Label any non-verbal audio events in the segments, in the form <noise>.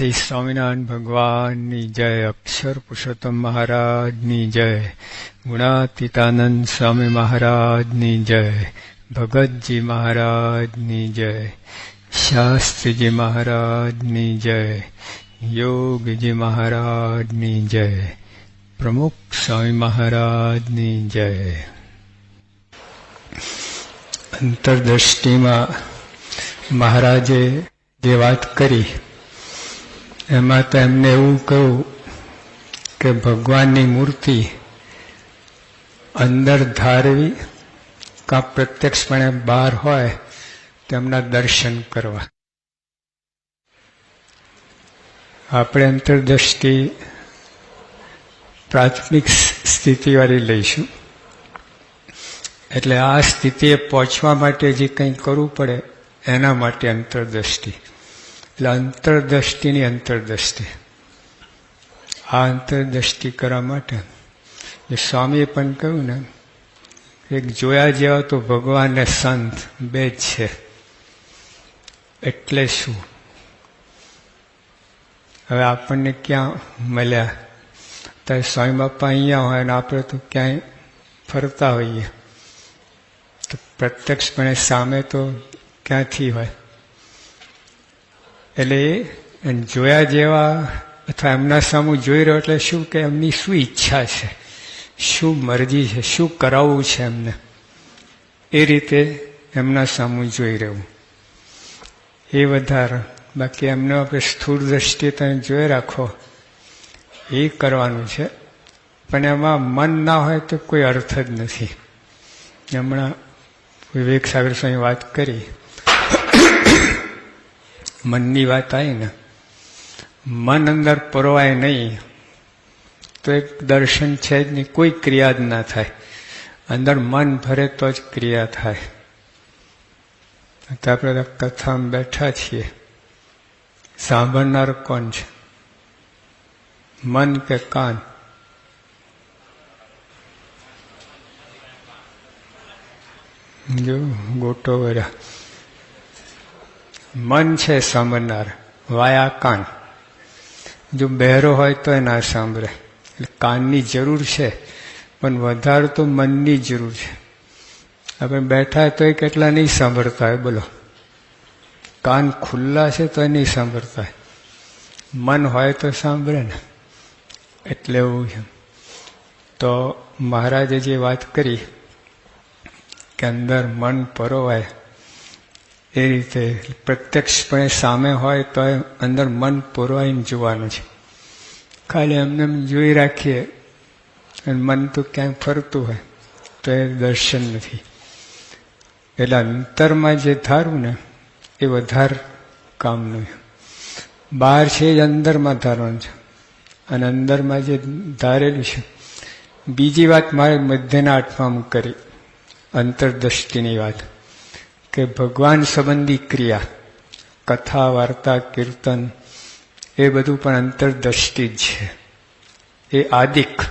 શ્રી સ્વામિનારાયણ ભગવાનની જય, અક્ષર પુરુષોત્તમ મહારાજની જય, ગુણાતીતાનંદ સ્વામી મહારાજની જય, ભગતજી મહારાજની જય, શાસ્ત્રીજી મહારાજની જય, યોગજી મહારાજની જય, પ્રમુખ સ્વામી મહારાજની જય. અંતરદ્રષ્ટિમાં મહારાજે જે વાત કરી એમાં તો એમને એવું કહ્યું કે ભગવાનની મૂર્તિ અંદર ધારવી, કાં પ્રત્યક્ષપણે બહાર હોય, તેમના દર્શન કરવા. આપણે અંતરદ્રષ્ટિ પ્રાથમિક સ્થિતિવાળી લઈશું. એટલે આ સ્થિતિએ પહોંચવા માટે જે કંઈ કરવું પડે, એના માટે અંતરદ્રષ્ટિ એટલે અંતરદ્રષ્ટિની અંતરદ્રષ્ટિ. આ અંતરદ્રષ્ટિ કરવા માટે એ સ્વામીએ પણ કહ્યું ને, એક જોયા જેવા તો ભગવાન ને સંત બે જ છે. એટલે શું? હવે આપણને ક્યાં મળ્યા? ત્યારે સ્વામી બાપા અહીંયા હોય અને આપણે તો ક્યાંય ફરતા હોઈએ. તો પ્રત્યક્ષપણે સામે તો ક્યાંથી હોય? એટલે જોયા જેવા અથવા એમના સામું જોઈ રહ્યો એટલે શું કે એમની શું ઈચ્છા છે? શું મરજી છે? શું કરાવવું છે એમને? એ રીતે એમના સામું જોઈ રહેવું એ વધારે. બાકી એમને આપણે સ્થૂળ દ્રષ્ટિએ તમે જોઈ રાખો. એ કરવાનું છે. પણ એમાં મન ના હોય તો કોઈ અર્થ જ નથી. હમણાં વિવેક સાગર સ્વામી વાત કરી. મનની વાત આવી ને, મન અંદર પરોવાય નહીં, તો એક દર્શન છે જ નહીં, કોઈ ક્રિયા જ ના થાય. અંદર મન ભરે તો જ ક્રિયા થાય. તો આપણે કથામાં બેઠા છીએ. સાંભળનાર કોણ છે? મન કે કાન? જો, ગોટો વર્યા. મન છે સાંભળનાર, વાયા કાન. જો બહેરો હોય તો એ ના સાંભળે. એટલે કાનની જરૂર છે, પણ વધારે તો મનની જરૂર છે. આપણે બેઠા તો એ કેટલા નહીં સાંભળતા હોય, બોલો. કાન ખુલ્લા છે તો એ નહીં સાંભળતા હોય. મન હોય તો સાંભળે ને. એટલે એવું છે. તો મહારાજે જે વાત કરી, કે અંદર મન પરોવાય એ રીતે પ્રત્યક્ષપણે સામે હોય તો અંદર મન પુરવાઈને જોવાનું છે. ખાલી એમને એમ જોઈ રાખીએ અને મન તો ક્યાંય ફરતું હોય તો એ દર્શન નથી. એટલે અંતરમાં જે ધારવું ને એ વધારે કામનું બહાર છે જ અંદરમાં ધારવાનું છે. અને અંદરમાં જે ધારેલું છે, બીજી વાત મારે મધ્યના આઠમાં કરી અંતરદ્રષ્ટિની વાત. કે ભગવાન સંબંધી ક્રિયા, કથા, વાર્તા, કીર્તન, એ બધું પણ અંતરદ્રષ્ટિ જ છે. એ આદિક,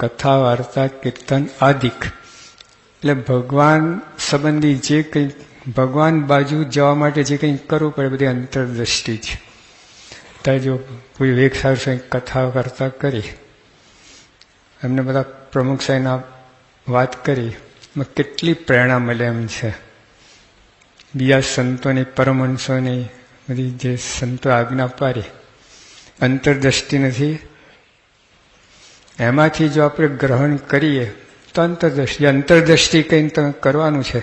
કથા, વાર્તા, કીર્તન આદિક. એટલે ભગવાન સંબંધી જે કંઈ, ભગવાન બાજુ જવા માટે જે કંઈ કરવું પડે બધી અંતરદ્રષ્ટિ છે. ત્યાં જો કોઈ વેગ સાહેબ કથા, વાર્તા કરી, એમને બધા પ્રમુખ સાહેબના વાત કરી, એમાં કેટલી પ્રેરણા મળે એમ છે. બીજા સંતોની, પરમહંસોની બધી જે સંતો આજ્ઞા પાડી અંતરદ્રષ્ટિ નથી. એમાંથી જો આપણે ગ્રહણ કરીએ, તો અંતરદ્રષ્ટિ અંતરદ્રષ્ટિ કંઈ તમે કરવાનું છે.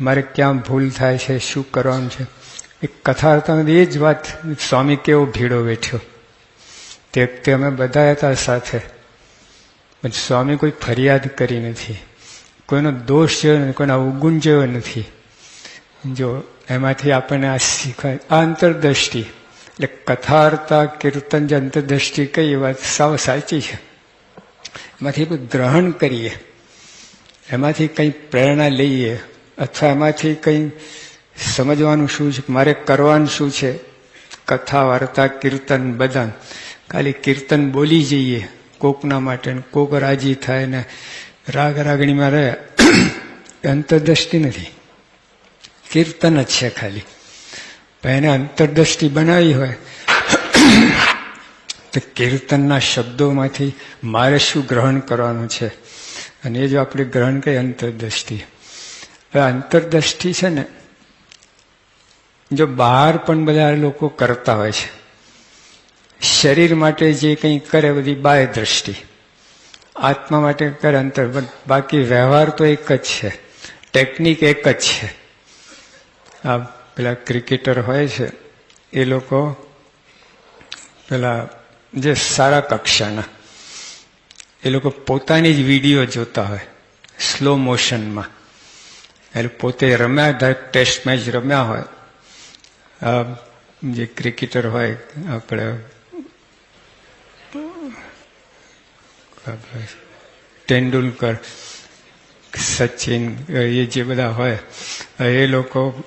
મારે ક્યાં ભૂલ થાય છે, શું કરવાનું છે? એક કથા તમે એ જ વાત સ્વામી કેવો ભીડો બેઠ્યો તે વખતે અમે બધા હતા સાથે. પણ સ્વામી કોઈ ફરિયાદ કરી નથી. કોઈનો દોષ જોયો નથી, કોઈનો અવગુણ જોયો નથી. જો એમાંથી આપણને આ શીખાય આ અંતરદ્રષ્ટિ એટલે કથાર્તા, કીર્તન જે અંતરદ્રષ્ટિ કઈ એ વાત સાવ સાચી છે. એમાંથી ગ્રહણ કરીએ. એમાંથી કંઈ પ્રેરણા લઈએ. અથવા એમાંથી કંઈ સમજવાનું શું છે, મારે કરવાનું શું છે. કથા, વાર્તા, કીર્તન બધાન ખાલી કીર્તન બોલી જઈએ. કોકના માટે કોક રાજી થાય ને રાગ રાગણીમાં રહે. અંતરદ્રષ્ટિ નથી. કીર્તન જ છે ખાલી. એને અંતરદ્રષ્ટિ બનાવી હોય, તો કીર્તનના શબ્દોમાંથી મારે શું ગ્રહણ કરવાનું છે? અને એ જો આપણે ગ્રહણ કરીએ, અંતરદ્રષ્ટિ. હવે અંતરદ્રષ્ટિ છે ને, જો બહાર પણ બધા લોકો કરતા હોય છે, શરીર માટે જે કંઈ કરે બધી બાહ્ય દ્રષ્ટિ આત્મા માટે કરે અંતર બાકી વ્યવહાર તો એક જ છે. ટેકનિક એક જ છે. આ પેલા ક્રિકેટર હોય છે, એ લોકો પેલા જે સારા કક્ષાના, એ લોકો પોતાની જ વીડિયો જોતા હોય સ્લો મોશનમાં એટલે પોતે રમ્યા ટેસ્ટ મેચ રમ્યા હોય. જે ક્રિકેટર હોય, આપણે તેંડુલકર, સચિન, એ જે બધા હોય, એ લોકો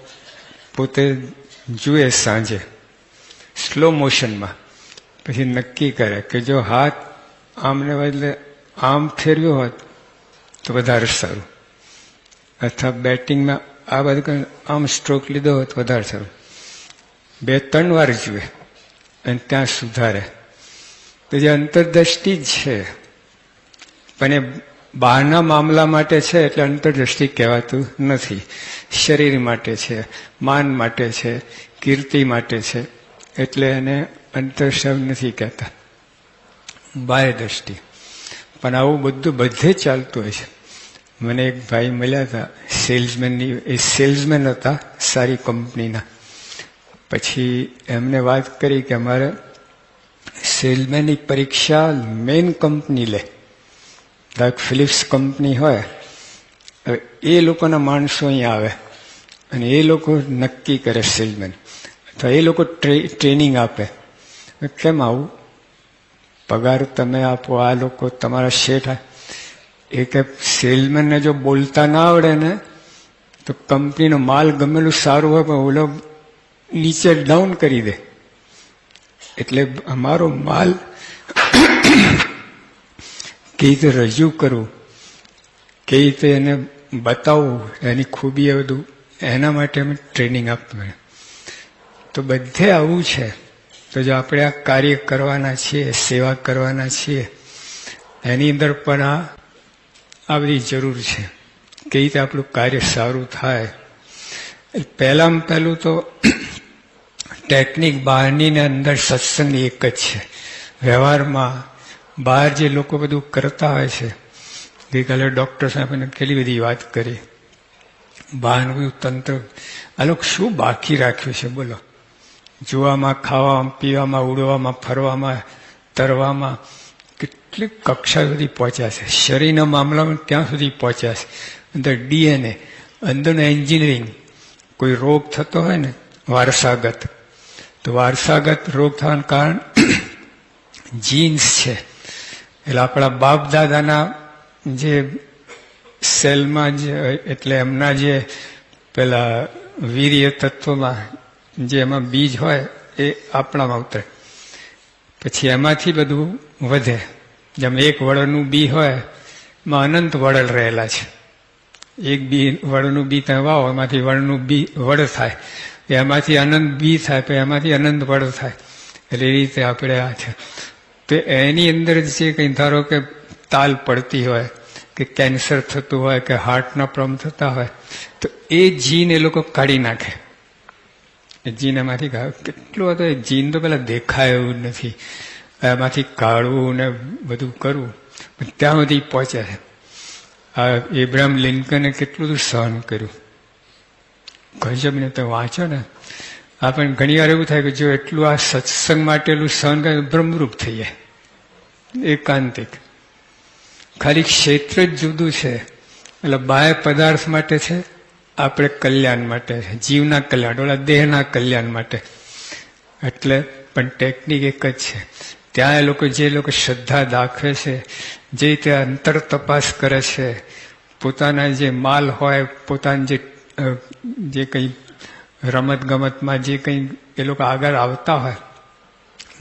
પોતે જુએ સાંજે સ્લો મોશનમાં પછી નક્કી કરે કે જો હાથ આમને બદલે આમ ફેરવ્યો હોત તો વધારે સારું. અથવા બેટિંગમાં આ બધું આમ સ્ટ્રોક લીધો હોત વધારે સારું. બે ત્રણ વાર જુએ અને ત્યાં સુધારે. તો જે અંતરદ્રષ્ટિ છે, પણ એ બહારના મામલા માટે છે એટલે અંતરદ્રષ્ટિ કહેવાતું નથી. શરીર માટે છે, માન માટે છે, કીર્તિ માટે છે, એટલે એને અંતરશબ નથી કહેતા. બાહ્ય દ્રષ્ટિ પણ આવું બધું બધે ચાલતું હોય છે. મને એક ભાઈ મળ્યા હતા સેલ્સમેનની એ સેલ્સમેન હતા સારી કંપનીના. પછી એમને વાત કરી કે અમારે સેલ્સમેનની પરીક્ષા મેઇન કંપની લે. લાઈક ફિલિપ્સ કંપની હોય એ લોકોના માણસો અહીંયા આવે અને એ લોકો નક્કી કરે સેલ્સમેન તો એ લોકો ટ્રેનિંગ આપે. કેમ આવું? પગાર તમે આપો, આ લોકો તમારા શેઠ એ કે સેલ્સમેનને જો બોલતા ના આવડે ને, તો કંપનીનો માલ ગમેલું સારું હોય પણ ઓલો નીચે ડાઉન કરી દે. એટલે અમારો માલ કેવી રીતે રજૂ કરવું કેવી રીતે એને બતાવવું એની ખૂબી એ બધું, એના માટે અમે ટ્રેનિંગ આપતું તો બધે આવું છે. તો જો આપણે આ કાર્ય કરવાના છીએ, સેવા કરવાના છીએ, એની અંદર પણ આ આ બધી જરૂર છે. કેવી રીતે આપણું કાર્ય સારું થાય. પહેલામાં પહેલું તો ટેકનિક બહારની ને અંદર સત્સંગ એક જ છે. વ્યવહારમાં બહાર જે લોકો બધું કરતા હોય છે, ગઈકાલે ડૉક્ટર સાહેબને કેટલી બધી વાત કરી. બહારનું તંત્ર, આ લોકો શું બાકી રાખ્યું છે બોલો. જોવામાં, ખાવામાં, પીવામાં, ઉડવામાં, ફરવામાં, તરવામાં કેટલી કક્ષા સુધી પહોંચ્યા છે. શરીરના મામલામાં ત્યાં સુધી પહોંચ્યા છે. અંદર ડીએનએ, અંદરનું એન્જિનિયરિંગ, કોઈ રોગ થતો હોય ને, વારસાગત. તો વારસાગત રોગ થવાનું કારણ <clears throat> જીન્સ છે. એટલે આપણા બાપ દાદાના જે સેલમાં જે એટલે એમના જે પેલા વીર્ય તત્વમાં જે એમાં બીજ હોય એ આપણામાં ઉતરે. પછી એમાંથી બધું વધે. જેમ એક વળનું બી હોય, એમાં અનંત વળલ રહેલા છે. એક બી વળનું બી તમે વાવો, એમાંથી વળનું બી વડ થાય. એમાંથી અનંત બી થાય, તો એમાંથી અનંત વડ થાય. એટલે એ રીતે આપણે આ છે. તો એની અંદર જે કંઈ ધારો કે તાલ પડતી હોય, કે કેન્સર થતું હોય, કે હાર્ટના પ્રોબ્લેમ થતા હોય, તો એ જીન એ લોકો કાઢી નાખે. એ જીન એમાંથી કેટલું હતો એ જીન તો પેલા દેખાય એવું નથી. એમાંથી કાઢવું ને બધું કરવું. ત્યાં સુધી પહોંચે છે. આ ઇબ્રાહિમ લિંકને કેટલું બધું સહન કર્યું. ગજબને તો વાંચો ને. આપણને ઘણી વાર એવું થાય કે જો એટલું આ સત્સંગ માટેલું સહન કરે બ્રહ્મરૂપ થઈ જાય. એકાંતિક. ખાલી ક્ષેત્ર જ જુદું છે. એટલે બાહ્ય પદાર્થ માટે છે, આપણે કલ્યાણ માટે છે, જીવના કલ્યાણ, ઓલા દેહના કલ્યાણ માટે. એટલે પણ ટેકનિક એક જ છે. ત્યાં એ લોકો જે લોકો શ્રદ્ધા દાખવે છે, જે રીતે અંતર તપાસ કરે છે, પોતાના જે માલ હોય, પોતાની જે જે કંઈ રમત ગમતમાં જે કંઈ એ લોકો આગળ આવતા હોય,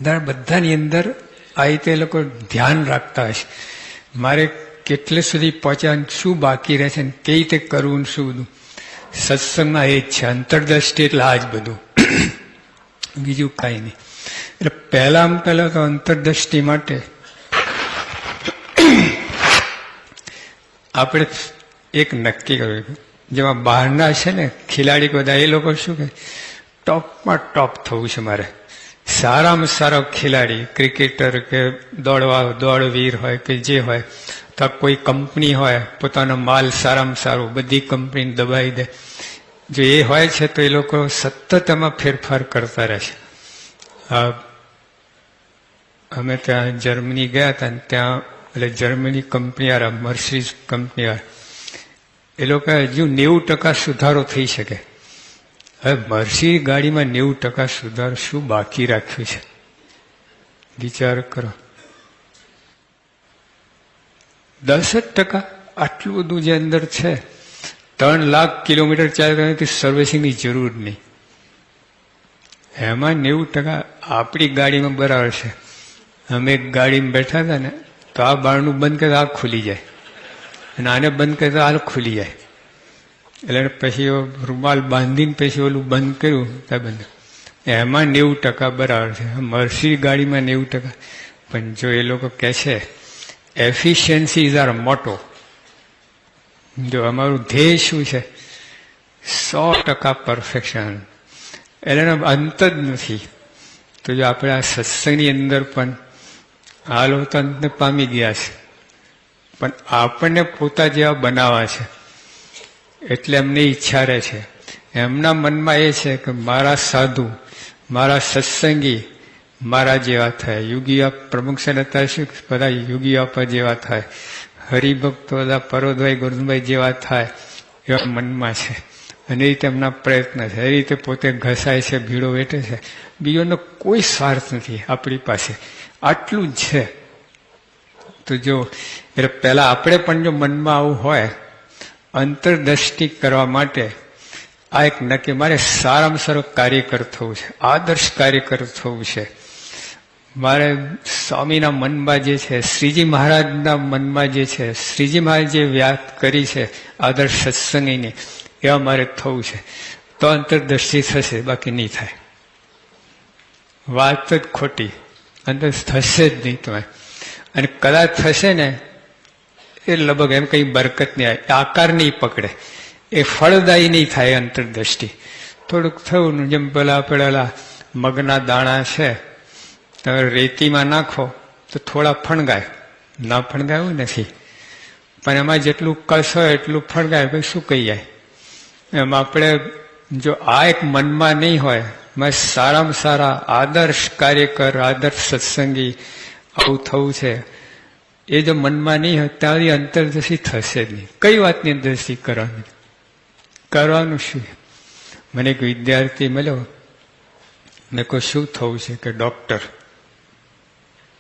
ત્યારે બધાની અંદર આ રીતે લોકો ધ્યાન રાખતા છે મારે કેટલે સુધી પહોંચ્યા શું બાકી રહેશે ને કઈ રીતે કરવું શું બધું. સત્સંગમાં એ જ છે, અંતરદ્રષ્ટિ એટલે આ જ બધું. બીજું કાંઈ નહીં. એટલે પહેલામાં પહેલા તો અંતરદ્રષ્ટિ માટે આપણે એક નક્કી કર્યું જેમાં બહારના છે ને, ખેલાડી બધા એ લોકો શું કહે? ટોપમાં ટોપ થવું છે મારે. સારામાં સારો ખેલાડી ક્રિકેટર કે દોડવા, દોડવીર હોય કે જે હોય અથવા કોઈ કંપની હોય, પોતાનો માલ સારામાં સારો બધી કંપનીને દબાઈ દે. જો એ હોય છે, તો એ લોકો સતત એમાં ફેરફાર કરતા રહે છે. આ, અમે ત્યાં જર્મની ગયા હતા ત્યાં, એટલે જર્મની કંપની વાળા, મર્સિડીઝ કંપની એ લોકો હજુ નેવું ટકા સુધારો થઈ શકે. હવે મર્સી ગાડીમાં નેવું ટકા સુધાર શું બાકી રાખ્યું છે? વિચાર કરો. દસ જ ટકા આટલું બધું જે અંદર છે, ત્રણ લાખ કિલોમીટર ચાલે સર્વિસિંગની જરૂર નહીં. એમાં નેવું ટકા આપણી ગાડીમાં બરાબર છે. અમે એક ગાડીમાં બેઠા હતા ને, તો આ બારણું બંધ કરે આ ખુલી જાય. અને આને બંધ કરે તો આ ખુલી જાય. એટલે પછી રૂમાલ બાંધીને પછી ઓલું બંધ કર્યું ત્યાં બંધ. એમાં નેવું ટકા બરાબર છે. મર્સી ગાડીમાં નેવું ટકા. પણ જો એ લોકો કહે છે એફિશિયન્સી ઇઝ આર મોટો જો અમારું ધ્યેય શું છે? સો ટકા પરફેક્શન એટલે અંત જ નથી. તો જો આપણે આ સત્સંગની અંદર પણ હાલ તો અંતને પામી ગયા છે. પણ આપણને પોતા જેવા બનાવવા છે. એટલે એમની ઈચ્છા રહે છે. એમના મનમાં એ છે કે મારા સાધુ, મારા સત્સંગી મારા જેવા થાય. યુગી પ્રમુખ છે હતા શું બધા યુગી આપા જેવા થાય. હરિભક્તો બધા પરોદભાઈ ગોરધભાઈ જેવા થાય એવા મનમાં છે. અને એ એમના પ્રયત્ન છે. એ રીતે પોતે ઘસાય છે, ભીડો વેઠે છે. બીજોનો કોઈ સ્વાર્થ નથી આપણી પાસે. આટલું જ છે. તો જો, એટલે પહેલાં આપણે પણ જો મનમાં આવું હોય અંતરદ્રષ્ટિ કરવા માટે આ એક નક્કી મારે સારામાં સારો કાર્યકર થવું છે, આદર્શ કાર્યકર થવું છે. મારે સ્વામીના મનમાં જે છે, શ્રીજી મહારાજના મનમાં જે છે, શ્રીજી મહારાજે વ્યાત કરી છે, આદર્શ સત્સંગીની, એવા મારે થવું છે. તો અંતરદ્રષ્ટિ થશે, બાકી નહીં થાય. વાત જ ખોટી અંદર થશે જ નહીં તમે અને કદાચ થશે ને એ લગભગ એમ કઈ બરકત નહીં આવે. આકાર નહીં પકડે. એ ફળદાયી નહીં થાય અંતરદ્રષ્ટિ. થોડુંક થયું જેમ પેલા પેલા મગના દાણા છે તમે રેતીમાં નાખો, તો થોડા ફણગાય. ના ફણગાયું નથી. પણ એમાં જેટલું કસ હોય એટલું ફણગાય ભાઈ શું કહી જાય? એમ આપણે જો આ એક મનમાં નહીં હોય મેં સારામાં સારા આદર્શ કાર્યકર આદર્શ સત્સંગી આવું થવું છે. એ જો મનમાં નહીં હોય ત્યારે અંતરદર્શી થશે જ નહીં. કઈ વાતની અંતરદૃષ્ટિ કરવાની? કરવાનું શું? મને એક વિદ્યાર્થી મળ્યો. મેં કહું શું થવું છે કે ડૉક્ટર?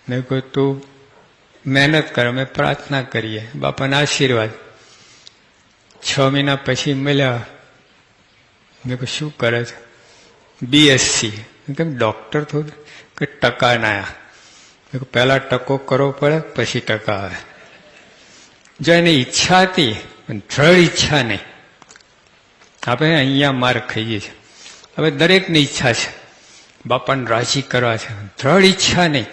મેં કહું તું મહેનત કર, અમે પ્રાર્થના કરીએ. બાપાના આશીર્વાદ. છ મહિના પછી મળ્યા. મેં કહું શું કરે છે? બીએસસી કેમ ડૉક્ટર થોડું કે ટકા નાયા પહેલા ટકો કરવો પડે, પછી ટકા આવે. જો એની ઈચ્છા હતી, પણ દ્રઢ ઈચ્છા નહીં. આપણે અહીંયા માર ખાઈએ છીએ. હવે દરેકની ઈચ્છા છે. બાપાને રાજી કરવા છે. દ્રઢ ઈચ્છા નહીં.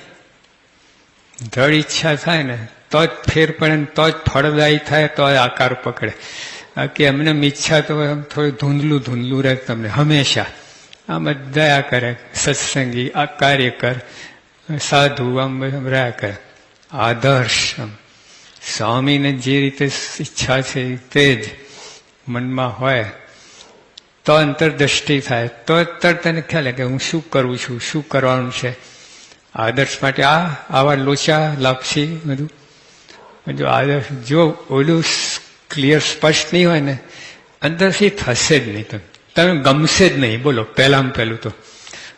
દ્રઢ ઈચ્છા થાય ને, તો જ ફેર પડે ને, તો જ ફળદાયી થાય, તો આકાર પકડે. બાકી એમને ઈચ્છા તો એમ થોડું ધૂંધલું ધૂંધલું રહે તમને, હંમેશા. જ દયા કરે, સત્સંગી, આ કાર્યકર સાધુ આમ રહ્યા કરે આદર્શ સ્વામીને જે રીતે ઈચ્છા છે તે જ મનમાં હોય, તો અંતરદ્રષ્ટિ થાય. તો તરત એને ખ્યાલ કે હું શું કરું છું, શું કરવાનું છે? આદર્શ માટે આ, આવા લોચા, લાપસી બધું. જો આદર્શ, જો ઓલું ક્લિયર સ્પષ્ટ નહીં હોય ને, અંદરથી થશે જ નહીં તમે ગમશે જ નહીં. બોલો, પહેલામાં પહેલું તો.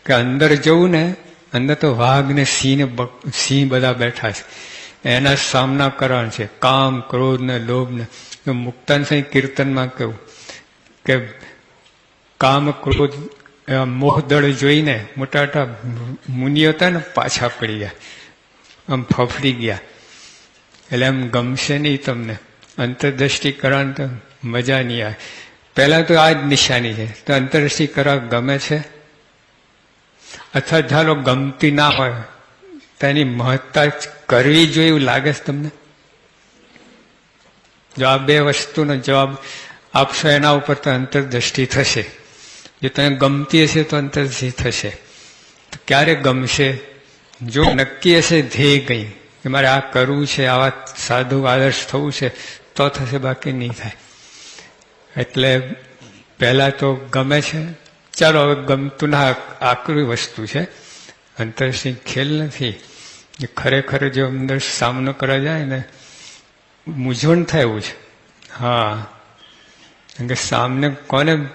કે અંદર જવું ને અંદર તો વાઘ ને સિંહ ને સિંહ બધા બેઠા છે. એના સામના કરવાનું છે. કામ ક્રોધ ને લોભ ને મુક્તાન સિંહ કીર્તનમાં કહ્યું કે કામ, ક્રોધ મોહદળ જોઈને મોટા મોટા મુનિઓ હતા ને પાછા પડી ગયા. આમ ફફડી ગયા. એટલે એમ ગમશે નહીં તમને. અંતરદ્રષ્ટિ કરવાની તો મજા નહીં આવે. પહેલાં તો આ જ નિશાની છે. તો અંતરદ્રષ્ટિ કરવા ગમે છે? અથવા ધારો ગમતી ના હોય, તેની મહત્તા કરવી જોઈએ એવું લાગે છે તમને? જો આ બે વસ્તુનો જવાબ આપશો, એના ઉપર તો અંતરદ્રષ્ટિ થશે. જો તને ગમતી હશે, તો અંતરદ્રષ્ટિ થશે. તો ક્યારે ગમશે? જો નક્કી હશે, ધ્યેય ગઈ કે મારે આ કરવું છે, આવા સાધુ આદર્શ થવું છે, તો થશે, બાકી નહીં થાય. એટલે પહેલા તો ગમે છે ચાલો હવે ગમતું ના આકરી વસ્તુ છે. અંતરસિંહ ખેલ નથી. એ ખરેખર જો અંદર સામનો કરવા જાય ને, મૂંઝવણ થાય એવું છે. હા. કારણ કે સામને કોને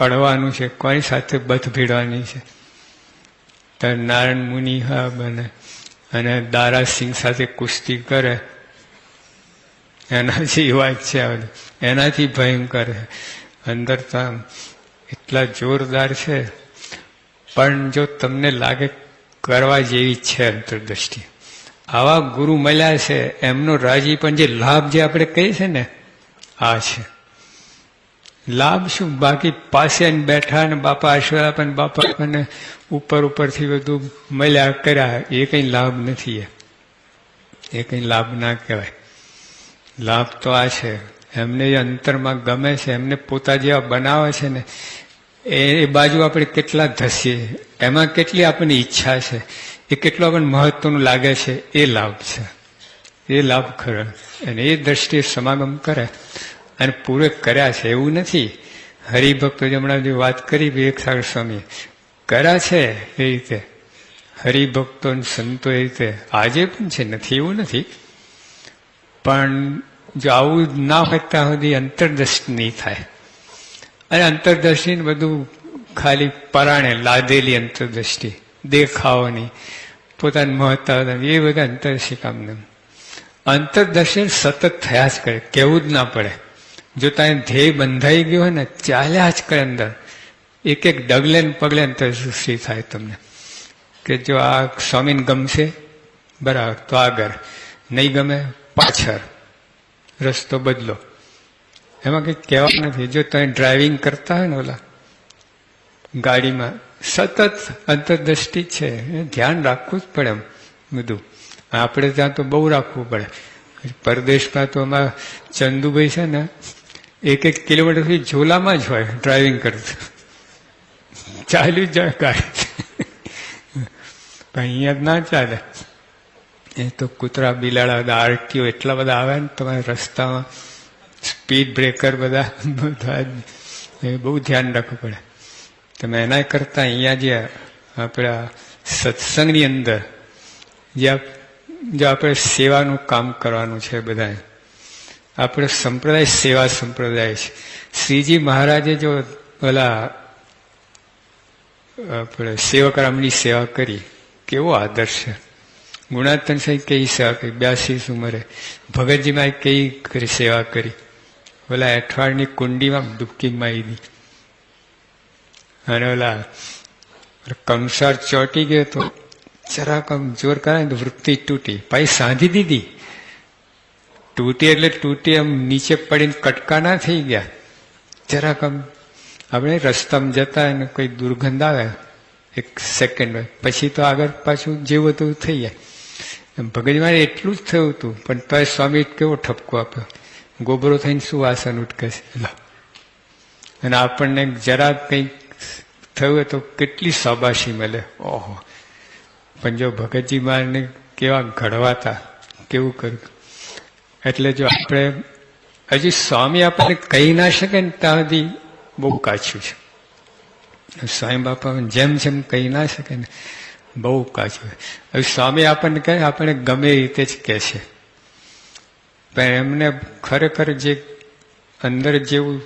અડવાનું છે? કોની સાથે બથ ભીડવાની છે? તો નારાયણ મુનિ હા બને. અને દારાસિંહ સાથે કુસ્તી કરે. એનાથી વાત છે એનાથી ભયંકર છે અંદર તો એટલા જોરદાર છે. પણ જો તમને લાગે કરવા જેવી છે અંતર્દૃષ્ટિ આવા ગુરુ મળ્યા છે, એમનો રાજી પણ જે લાભ જે આપણે કહીએ છે ને, આ છે. લાભ શું? બાકી પાસે બેઠા ને બાપા આશીર્વાદ પણ બાપા મને ઉપર ઉપરથી બધું મળ્યા કર્યા, એ કંઈ લાભ નથી એ કંઈ લાભ ના કહેવાય. લાભ તો આ છે. એમને એ અંતરમાં ગમે છે, એમને પોતા જેવા બનાવે છે ને, એ બાજુ આપણે કેટલા ધસીએ. એમાં કેટલી આપણને ઈચ્છા છે. એ કેટલું આપણને મહત્વનું લાગે છે, એ લાભ છે. એ લાભ ખરો. અને એ દ્રષ્ટિએ સમાગમ કરે. અને પૂરે કર્યા છે. એવું નથી. હરિભક્તો જે હમણાં જે વાત કરી વિવેક સાગર સ્વામી, કર્યા છે એ રીતે. હરિભક્તો સંતો એ રીતે. આજે પણ છે. નથી, એવું નથી. પણ જો આવું ના હોય ત્યાં સુધી અંતરદ્રષ્ટિ નહીં થાય. અને અંતરદ્રષ્ટિ બધું ખાલી પરાણે લાદેલી અંતરદ્રષ્ટિ દેખાવાની, પોતાની મહત્તા એ બધા અંતરદર્શી કામ અંતરદર્શન સતત થયા જ કરે, કેવું જ ના પડે. જો ત્યાં ધ્યેય બંધાઈ ગયો હોય ને, ચાલ્યા જ કરે અંદર. એક એક ડગલે ને પગલે અંતરદૃષ્ટિ થાય તમને. કે જો આ સ્વામીને ગમશે, બરાબર, તો આગળ. નહીં ગમે, પાછળ. રસ્તો બદલો. એમાં કંઈ કહેવા નથી. જો તમે ડ્રાઇવિંગ કરતા હોય ને ઓલા, ગાડીમાં, સતત અંતરદ્રષ્ટિ છે ધ્યાન રાખવું જ પડે એમ બધું. આપણે ત્યાં તો બહુ રાખવું પડે. પરદેશમાં તો અમારા ચંદુભાઈ છે ને, એક એક કિલોમીટરથી ઝોલામાં જ હોય ડ્રાઇવિંગ કરતું. ચાલ્યું જાય ગાડી. અહીંયા ના ચાલે. એ તો કૂતરા બિલાડા બધા આરટીઓ એટલા બધા આવે ને તમારે રસ્તામાં સ્પીડ બ્રેકર બધા બધા એ બહુ ધ્યાન રાખવું પડે. તમે એના કરતા અહીંયા જે આપણા સત્સંગની અંદર, જે આપણે સેવાનું કામ કરવાનું છે બધાએ, આપણે સંપ્રદાય, સેવા સંપ્રદાય છે. શ્રીજી મહારાજે જો ઓલા આપણે સેવકરામની સેવા કરી, કેવો આદર્શ છે. ગુણાતન સાહેબ કઈ સેવા કરી? બ્યાસી ઉંમરે ભગતજીમાં કઈ સેવા કરી? ઓલા અઠવાડની કુંડીમાં ડૂબકી મારી દી અને ઓલા કંસાર ચોટી ગયો તો જરાક આમ જોર કરે તો વૃત્તિ તૂટી. પાછી સાંધી દીધી. તૂટી એટલે તૂટી આમ નીચે પડીને કટકા ના થઈ ગયા. જરાક આમ આપણે રસ્તામાં જતા અને કોઈ દુર્ગંધ આવે, એક સેકન્ડ હોય. પછી તો આગળ પાછું જેવું હતું થઈ જાય. ભગત મારે એટલું જ થયું હતું પણ તોય સ્વામી કેવો ઠપકો આપ્યો. ગોબરો થઈને શું આસન ઉટકે છે? અને આપણને જરા કંઈક થયું તો કેટલી શાબાશી મળે. ઓહો. પણ જો ભગતજી મારને કેવા ઘડવાતા, કેવું કર્યું. એટલે જો આપણે, હજી સ્વામી આપણને કહી ના શકે ને ત્યાં સુધી બહુ કાચું છે. સ્વામી બાપા જેમ જેમ કહી ના શકે ને બહુ કાચું હવે સ્વામી આપણને કહે આપણને ગમે રીતે જ કહે છે. પણ એમને ખરેખર જે અંદર જેવું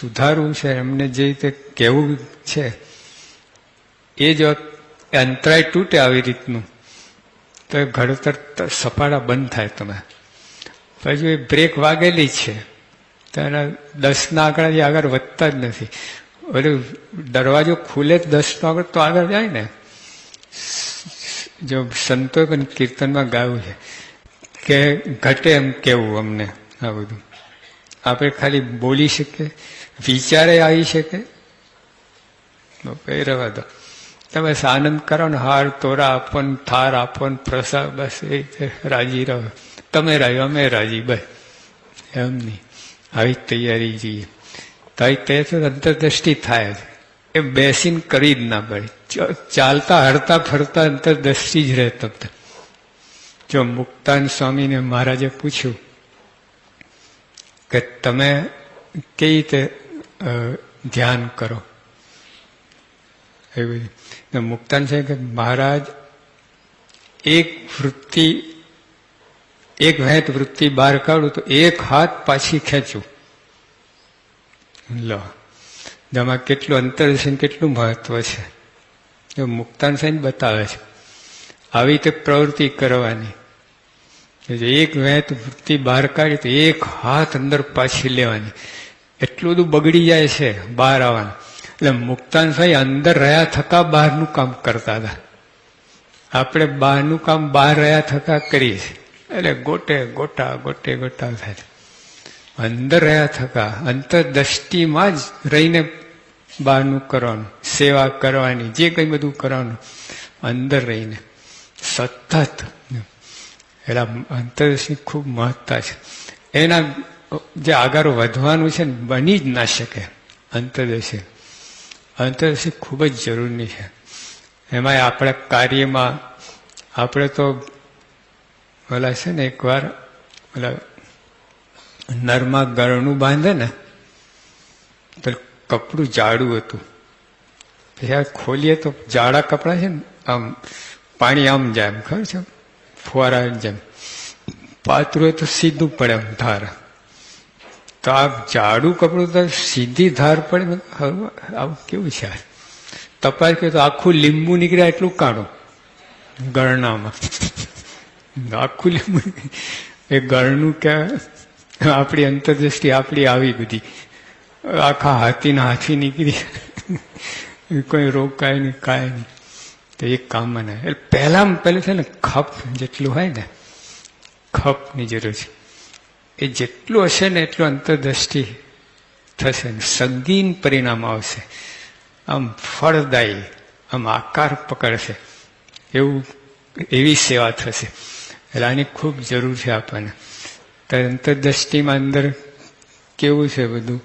સુધારવું છે, એમને જે રીતે કહેવું છે, એ જો અંતરાય તૂટે આવી રીતનું. તો એ ઘડતર સપાડા બંધ થાય તમે. પછી એ બ્રેક વાગેલી છે. તો એના દસના આંકડાથી આગળ વધતા જ નથી. ઓલું દરવાજો ખુલે દસનો આગળ તો આગળ જાય ને. જો સંતોએ કીર્તનમાં ગાયું છે, કે ઘટે એમ કેવું અમને આ બધું? આપણે ખાલી બોલી શકીએ, વિચારે આવી શકે રવા દો. તમે આનંદ કરો ને હાર, તોરા આપો ને થાર આપો ને પ્રસાદ, બસ એ રીતે રાજી રહો. તમે રહ્યો અમે રાજી, બસ. એમ નહીં. આવી તૈયારી જોઈએ. તો આવી તૈયાર તો અંતરદ્રષ્ટિ થાય જ. એ બેસીને કરી જ ના પડે. ચાલતા, હરતા, ફરતા અંતર દસી જ રહે તમ જો મુક્તાન સ્વામીને મહારાજે પૂછ્યું કે તમે કઈ રીતે ધ્યાન કરો? એવી મુક્તાન છે કે મહારાજ, એક વૃત્તિ, એક વહેત વૃત્તિ બહાર કાઢું તો એક હાથ પાછી ખેંચું. લો. જેમાં કેટલું અંતર છે કેટલું મહત્વ છે. એ મુક્તાન સાઈન બતાવે છે. આવી રીતે પ્રવૃત્તિ કરવાની. એક વેત વૃત્તિ બહાર કાઢી તો એક હાથ અંદર પાછી લેવાની. એટલું બધું બગડી જાય છે બહાર આવવાનું. એટલે મુક્તાન સાહેબ અંદર રહ્યા થતા બહારનું કામ કરતા હતા. આપણે બહારનું કામ બહાર રહ્યા થતા કરીએ છીએ. એટલે ગોટે ગોટા ગોટે ગોટા થાય. અંદર રહ્યા થકા અંતરદ્રષ્ટિમાં જ રહીને બહારનું કરવાનું, સેવા કરવાની, જે કંઈ બધું કરવાનું, અંદર રહીને. સતત. એટલે અંતરદ્રષ્ટિ ખૂબ મહત્તા છે. એના જે આગળ વધવાનું છે ને, બની જ ના શકે અંતરદર્શી અંતરદર્શી ખૂબ જ જરૂરી છે. એમાં આપણા કાર્યમાં, આપણે તો ઓલા છે ને, એકવાર ઓલા નરમાં ગળનું બાંધે ને, તો કપડું જાડું હતું. પછી ખોલીએ તો જાડા કપડાં છે ને, આમ પાણી આમ જાય એમ ખબર છે? ફુવારા જેમ. પાતળું હોય તો સીધું પડે એમ ધાર. તો આ જાડું કપડું તો સીધી ધાર પડે આવું કેવું છે તપાસ કરી તો આખું લીંબુ નીકળ્યા એટલું કાણું, ગળનામાં. આખું લીંબુ એ ગળનું કહેવાય આપણી અંતરદ્રષ્ટિ આપણી આવી બધી. આખા હાથીના હાથી નીકળી. કોઈ રોગ કાંઈ નહીં કાંઈ નહીં. તો એ કામમાં ના એટલે પહેલામાં પહેલું છે ને, ખપ જેટલું હોય ને, ખપની જરૂર છે. એ જેટલું હશે ને એટલું અંતરદ્રષ્ટિ થશે ને, સંગીન પરિણામ આવશે. આમ ફળદાયી, આમ આકાર પકડશે. એવું, એવી સેવા થશે. એટલે આની ખૂબ જરૂર છે આપણને. તો અંતરદ્રષ્ટિમાં અંદર કેવું છે બધું?